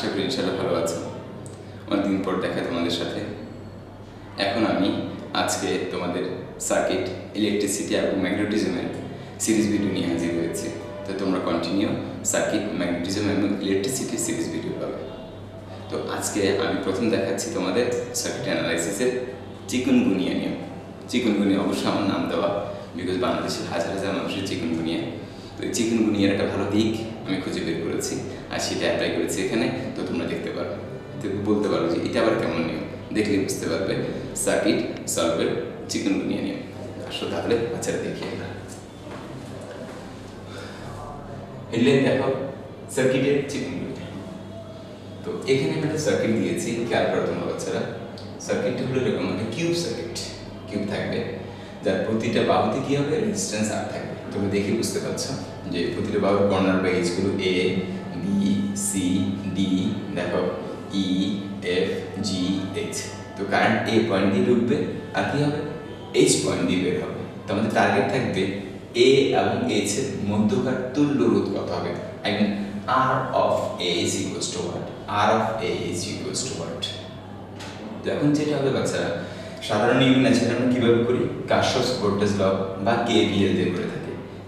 আশা করি ইনশাল্লাহ ভালো আছো। অনেকদিন পর দেখা তোমাদের সাথে। এখন আমি আজকে তোমাদের সার্কিট ইলেকট্রিসিটি এবং ম্যাগনেটিজমের সিরিজ ভিডিও নিয়ে হাজির হয়েছি। তো তোমরা কন্টিনিউ সার্কিট ম্যাগনেটিজম এবং ইলেকট্রিসিটি সিরিজ ভিডিও পাবে। তো আজকে আমি প্রথম দেখাচ্ছি তোমাদের সার্কিট অ্যানালাইসিসের চিকুনগুনিয়া নিয়ম চিকুনগুনিয়া অবশ্যই আমার নাম দেওয়া বিকজ বাংলাদেশের হাজার হাজার মানুষের চিকুনগুনিয়া। তো এই চিকুনগুনিয়ার একটা ভালো দিক আমি খুঁজে বের করেছি, আর সেটা অ্যাপ্লাই করেছি এখানে, তো তোমরা দেখতে পারো। তো বলতে পারো যে এটা আবার কেমন নিয়ম? দেখলে বুঝতে পারবে সার্কিট সলভের চিকুনগুনিয়া নিয়ম। আসো তাহলে বাচ্চারা দেখি আমরা হেডলাইন দেখো সার্কিটের চিকুনগুনিয়া তো এখানে আমি একটা সার্কিট দিয়েছি, খেয়াল করো তোমরা বাচ্চারা। সার্কিটটা হলো এরকম একটা কিউব সার্কিট কিউব থাকবে, যার প্রতিটা বাহুতে কি হবে? রেজিস্ট্যান্স আর থাকবে। তুমি দেখে বুঝতে পারছ যে প্রতিটা বাহুর কর্নার বা এইচগুলো এ বি সি ডি দেখো ই এফ জি এইচ তো কারেন্ট এ পয়েন্ট দিয়ে ঢুকবে আর কি হবে? এইচ পয়েন্ট দিয়ে বের হবে। তো আমাদের টার্গেট থাকবে এ এবং এইচ এর মধ্যকার তুল্য রোধ কত হবে? I mean R of A is equals to what R of A is equals to what তো এখন যেটা হবে বাচ্চারা, সাধারণ নিয়ম আছে, আমরা কীভাবে করি? কার্শস ভোল্টেজ ল বা কেভিএল দিয়ে করে থাকি।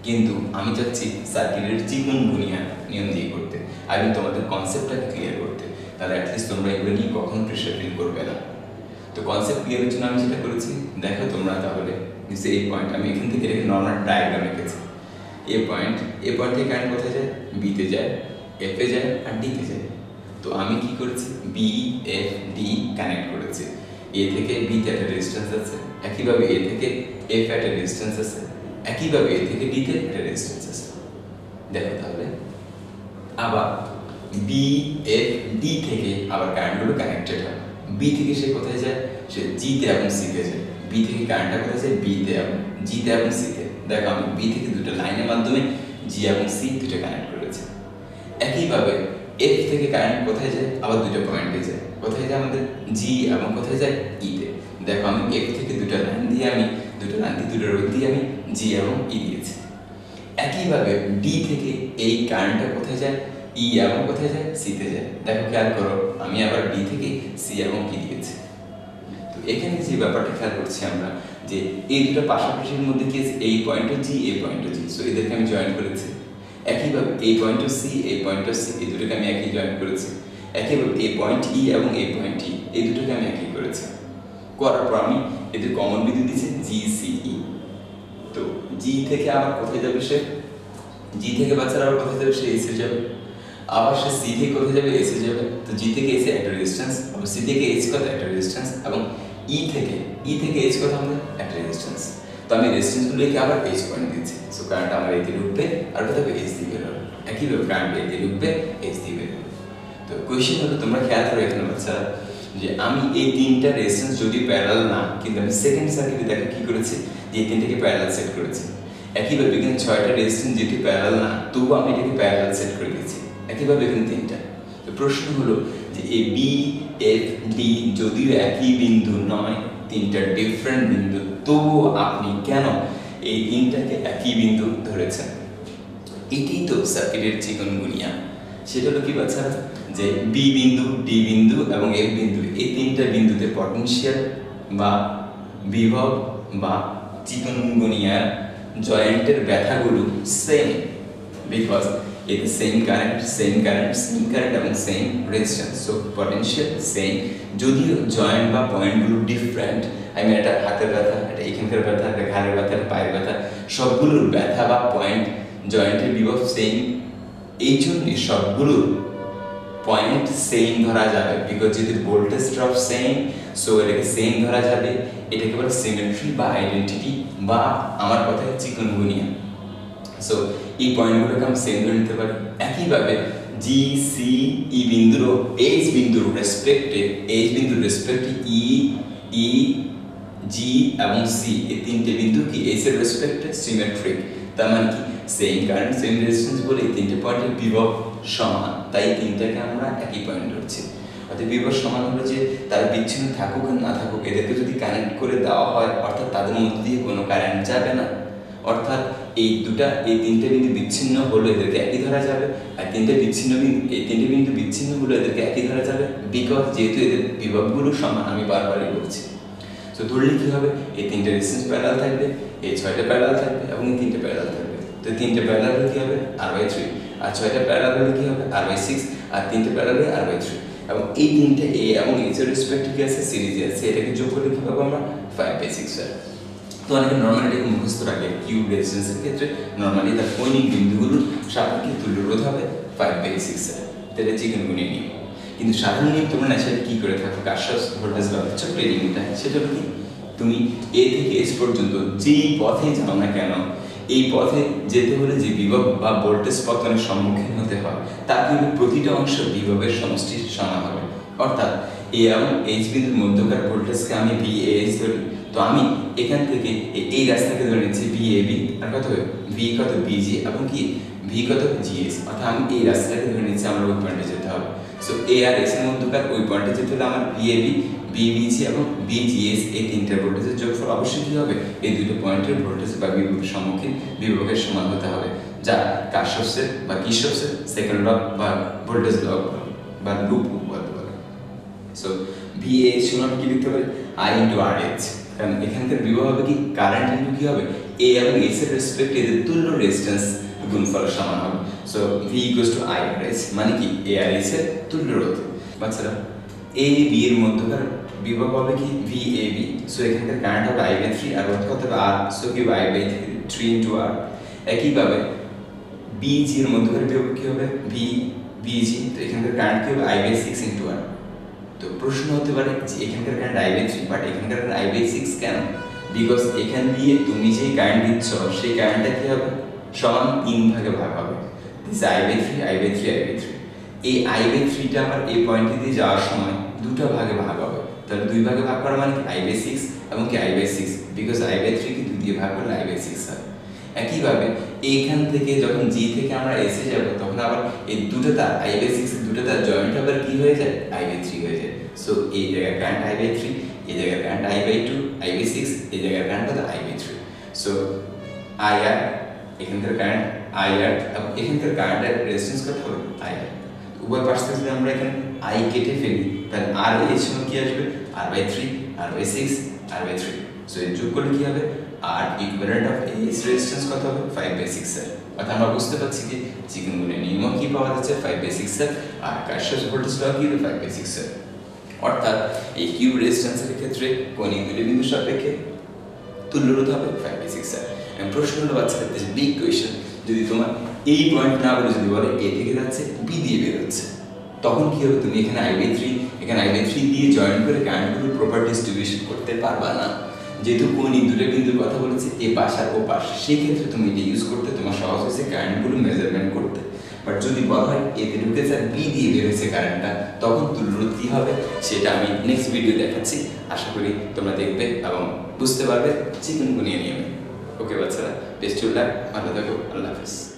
কিন্তু আমি চাচ্ছি সার্কিটের চিকুন গুনিয়া নিয়ম দিয়ে করতে আমি তোমাদের কনসেপ্টটাকে ক্লিয়ার করতে। তাহলে অ্যাটলিস্ট তোমরা এগুলো নিয়ে কখনো প্রেশার ফিল করবে না? তো কনসেপ্ট ক্লিয়ারের জন্য আমি যেটা করেছি, দেখো তোমরা তাহলে, যে এই পয়েন্ট আমি এখান থেকে রেখে নর্মাল ডায়াগ্রাম রেখেছি এ পয়েন্ট এ পয়েন্ট থেকে কারেন্ট কোথায় যায়? বিতে যায় এফে যায়, আর ডিতে যায়। তো আমি কি করেছি? বি এফ ডি কানেক্ট করেছি। এ থেকে বিতে একটা রেজিস্ট্যান্স আছে। একইভাবে এ থেকে এফ একটা রেজিস্ট্যান্স আছে। একইভাবে এ থেকে ডিতে একটা রেজিস্ট্যান্স আছে। দেখো তাহলে। আবার বি এফ ডি থেকে আবার কারেন্টগুলো কানেক্টেড হয়। বি থেকে সে কোথায় যায়? সে জিতে এবং সিতে যায়। বি থেকে কারেন্টটা কোথায় যায়? বিতে এবং জিতে এবং সিতে দেখো আমি বি থেকে দুটো লাইনের মাধ্যমে জি এবং সি দুটো কানেক্ট করেছি একইভাবে এফ থেকে কারেন্ট কোথায় যায়? আবার দুটো পয়েন্টে যায়। কোথায় যায় আমাদের? জি এবং কোথায় যায়? ইতে দেখো আমি এফ থেকে দুটো লাইন দিয়ে আমি, দুটো লাইন দিয়ে, দুটো রোদ দিয়ে আমি জি এবং ই দিয়েছি। একইভাবে ডি থেকে এই কারেন্টটা কোথায় যায়? ই এবং কোথায় যায়? সিতে যায়। দেখো, খেয়াল করো, আমি আবার ডি থেকে সি এবং কি দিয়েছি। তো এখানে যে ব্যাপারটা খেয়াল করছি আমরা, যে এই দুটো পাশাপাশির মধ্যে কি আছে? এই পয়েন্টও জি, এই পয়েন্টও জি। সো এদেরকে আমি জয়েন করেছি। একইভাবে এই পয়েন্টও সি, এই পয়েন্টও সি, এই দুটোকে আমি একই জয়েন করেছি। একইভাবে এই পয়েন্ট ই এবং এই পয়েন্ট ই, এই দুটোকে আমি একই করেছি। করার পর আমি এদের কমন বিদ্যুৎ দিচ্ছি জি, সি, ই। তো জি থেকে আবার কোথায় যাবে সে? জি থেকে বাচ্চারা আবার কোথায় যাবে সে এসে যাবে? আবার সে সি থেকে কোথায় যাবে? এসে যাবে। তো জি থেকে এসে একটা রেজিস্ট্যান্স এবং সি থেকে এইচ কত একটা রেজিস্ট্যান্স এবং ই থেকে ই থেকে এইচ কত আমাদের একটা রেজিস্ট্যান্স তো আমি রেজিস্ট্যান্সগুলোকে আবার এইচ পয়েন্ট দিচ্ছি। সো কারেন্ট আমার এতে ঢুকবে, আর কোথাও এইচ দিয়ে বেরোবে। একইভাবে কারেন্ট এতে ঢুকবে এইচ দিয়ে বেরোবে। তো কোয়েশ্চেন হলো, তোমরা খেয়াল করো এখানে বাচ্চারা যে আমি এই তিনটা রেজিস্ট্যান্স যদি প্যারাল না, কিন্তু আমি সেকেন্ড সার্কিটে দেখো কি করেছি? যে এই তিনটাকে প্যারাল সেট করেছি। একইভাবে এখানে ছয়টা রেজিস্ট্যান্স যেটি প্যারাল না, তবুও আমি এটাকে প্যারাল সেট করে দিয়েছি। একইভাবে এখানে তিনটা। তো প্রশ্ন হলো যে এ বি এফ ডি যদিও একই বিন্দু নয়, তিনটা ডিফারেন্ট বিন্দু, তবুও আপনি কেন এই তিনটাকে একই বিন্দু ধরেছেন? এটি তো সার্কিটের চিকনগুনিয়া। সেটা হলো কি বাচ্চারা? যে বি বিন্দু ডি বিন্দু এবং এফ বিন্দু এই তিনটা বিন্দুতে পটেনশিয়াল বা বিভব বা চিকনগুনিয়ার জয়েন্টের ব্যথাগুলো same because it is same current, same current, current এবং same resistance. So potential same. যদিও জয়েন্ট বা পয়েন্টগুলো ডিফারেন্ট আমি একটা হাতের ব্যথা একটা এখানকার ব্যথা একটা ঘাড়ের ব্যথা একটা পায়ের ব্যথা সবগুলোর ব্যথা বা পয়েন্ট জয়েন্টের বিভব সেম এই জন্যে সবগুলোর পয়েন্ট সেম ধরা যাবে বিকজ যদি ভোল্টেজ ড্রপ সেম সো এটাকে সেম ধরা যাবে, এটাকে বলে সিমেট্রি বা আইডেন্টিটি বা আমার কথায় চিকনগুনিয়া সো এই পয়েন্টগুলোকে আমি সেম করে নিতে পারি। একইভাবে জি সি ই বিন্দুর এইচ বিন্দুর রেসপেক্টে এইচ বিন্দুর রেসপেক্টে ই ই জি এবং সি এই তিনটে বিন্দু কি এইচ এর রেসপেক্টে সিমেট্রিক তার মানে কি সেম কারেন্ট সেম রেজিস্ট্যান্স বলে এই তিনটে পয়েন্টের বিভব সমান। তাই তিনটাকে আমরা একই পয়েন্ট ধরছি। অর্থাৎ বিভব সমান হলো যে তার বিচ্ছিন্ন থাকুক আর না থাকুক, এদেরকে যদি কানেক্ট করে দেওয়া হয়, অর্থাৎ তাদের মধ্যে দিয়ে কোনো কারেন্ট যাবে না। অর্থাৎ এই দুটা, এই তিনটে বিন্দু বিচ্ছিন্ন হলো, এদেরকে একই ধরা যাবে। আর তিনটে বিচ্ছিন্ন বিন্দু এই তিনটে বিন্দু বিচ্ছিন্ন হলো, এদেরকে একই ধরা যাবে। বিকজ যেহেতু এদের বিভবগুলো সমান, আমি বারবারই বলছি। তো ধরলে কী হবে? এই তিনটে রেজিস্ট্যান্স প্যারাল থাকবে, এই ছয়টা প্যারাল থাকবে এবং এই তিনটে প্যারাল থাকবে। তো তিনটে প্যারাল কি হবে? আর বাই থ্রি আর ছয়টা প্যারালাল কি হবে? আর বাই সিক্স আর তিনটে প্যারালাল আর বাই থ্রি এবং এই তিনটে এ এবং এইচ এর রেসপেক্টিভ কি আছে সিরিজে আছে। এটাকে যোগ করলে কি পাবো আমরা? ফাইভ বাই সিক্স হয়। তো অনেকে নর্মালি এটাকে মুখস্থ রাখে কিউব রেজিস্ট্যান্সের ক্ষেত্রে। নর্মালি তার কৌণিক বিন্দুগুলোর সাপেক্ষে তুল্য রোধ হবে ফাইভ বাই সিক্স স্যার তাহলে চিকেন গুণে নিয়ম কিন্তু সাধারণ নিয়ম তোমরা ন্যাচারালি কি করে থাকো? কাশ্বাস ভোল্টেজ বা এই সেটা কি? তুমি এ থেকে এস পর্যন্ত যেই পথে যাও না কেন এই পথে যেতে হলে যে বিভব বা ভোল্টেজ পতনের সম্মুখীন হতে হয়, তা কিন্তু প্রতিটা অংশ বিভবের সমষ্টি সমান হবে। অর্থাৎ এ এবং এইচ বিন্দুর মধ্যকার ভোল্টেজকে আমি এ এইচ ধরি, তো আমি এখান থেকে এই রাস্তাকে ধরে নিচ্ছি ভি এ বি আর কত ভি কত বিজি এবং কি? ভি কত জিএস অর্থাৎ আমি এই রাস্তাটাকে ধরে নিচ্ছি আমার পয়েন্টে যেতে হবে। সো এ আর এস এর মধ্যকার ওই পয়েন্টে যেতে হলে আমার ভি এ বি বিবিজি এবং বিজিএস এই তিনটে ভোল্টেজের যোগফল অবশ্যই কি হবে? এই দুটো পয়েন্টের ভোল্টেজ বা বিভবের সম্মুখীন বিভবের সমান হতে হবে। যা কার্শফসের বা কিশফসের সেকেন্ড লক বা ভোল্টেজ লক বা লুপ বলতে পারে। সো ভিএ সমান কি লিখতে পারি? আই ইন্টু আর এইচ কারণ এখানকার বিভব হবে কি? কারেন্ট ইন্টু কি হবে? এ এবং এস এর রেসপেক্ট এদের তুল্য রেজিস্ট্যান্স গুণফল সমান হবে। So V equals to I H মানে কি এ আর এইচ এর তুল্য রোধ বাচ্চারা এ বি এর মধ্যকার বিভব হবে কি ভি এ বি সো এখানকার কারেন্ট হবে আই বাই থ্রি আর রোধ কত হবে আর সো কি I by three into R একইভাবে বিজি এর মধ্যকার বিভব কি হবে ভি বিজি তো এখানকার কারেন্ট কি হবে I by six into R তো প্রশ্ন হতে পারে যে এখানকার current I by three but এখানকার কারেন্ট আই বাই সিক্স কেন? বিকজ এখান দিয়ে তুমি যে কারেন্ট দিচ্ছ, সেই কারেন্টটা কি হবে? সমান তিন ভাগে ভাগ হবে। This I by three I by three I by three এই আই বাই থ্রিটা আবার এই পয়েন্টে দিয়ে যাওয়ার সময় দুটো ভাগে ভাগ হবে তাহলে দুই ভাগে ভাগ করা মানে কি আই বাই সিক্স এবং কি I by six because I by three কি দুই দিয়ে ভাগ করলে আই বাই সিক্স হয় একইভাবে এইখান থেকে যখন জি থেকে আমরা এসে যাব তখন আবার এই দুটো তার আই বাই সিক্স দুটো তার জয়েন্ট আবার কি হয়ে যায় আই বাই থ্রি হয়ে যায় সো এই জায়গায় কারেন্ট আই বাই থ্রি এই জায়গায় current I by two I by six এই জায়গায় current I by three so I R এখানকার কারেন্ট আই আর, এবং এখানকার কারেন্টের রেজিস্ট্যান্স কত হবে? I R. উভয় পাশ থেকে যদি আমরা এখানে আই কেটে ফেলি, তাহলে আর এর সময় কি আসবে? R by three R by six R by three so এর যোগ করলে কি হবে? R equivalent of S resistance কত হবে? ফাইভ বাই সিক্স এর। অর্থাৎ আমরা বুঝতে পারছি কি? চিকেন গুণের নিয়ম কি পাওয়া যাচ্ছে? ফাইভ বাই সিক্স এর। আর কার্শস ভোল্টেজ ল কি? ফাইভ বাই সিক্স এর। অর্থাৎ এই কিউব রেজিস্ট্যান্সের ক্ষেত্রে কণিক দুটি বিন্দু সাপেক্ষে তুল্যরোধ হবে ফাইভ বাই সিক্স এবং প্রশ্ন হলো বাচ্চাদের দিস বিগ কোয়েশ্চেন যদি তোমার এই পয়েন্ট না বলে যদি বলে এ থেকে যাচ্ছে বি দিয়ে বেরোচ্ছে, তখন কি হবে? তুমি এখানে আই বাই থ্রি এখানে আই বাই থ্রি দিয়ে জয়েন করে কারেন্টগুলোর প্রপার ডিস্ট্রিবিউশন করতে পারবা না। যেহেতু কোন দুটো বিন্দুর কথা বলেছে, এ পাশ আর ও পাশ সেই ক্ষেত্রে তুমি এটা ইউজ করতে তোমার সহজ হয়েছে কারেন্টগুলো মেজারমেন্ট করতে। বাট যদি বলা হয় এতে ঢুকেছে আর বি দিয়ে বের হয়েছে কারেন্টটা তখন তুলরোধ কি হবে? সেটা আমি নেক্সট ভিডিও দেখাচ্ছি। আশা করি তোমরা দেখবে এবং বুঝতে পারবে চিকেন গুনিয়ে নিয়ে ওকে বাচ্চারা বেস্ট লাক ভালো থাকো আল্লাহ হাফিজ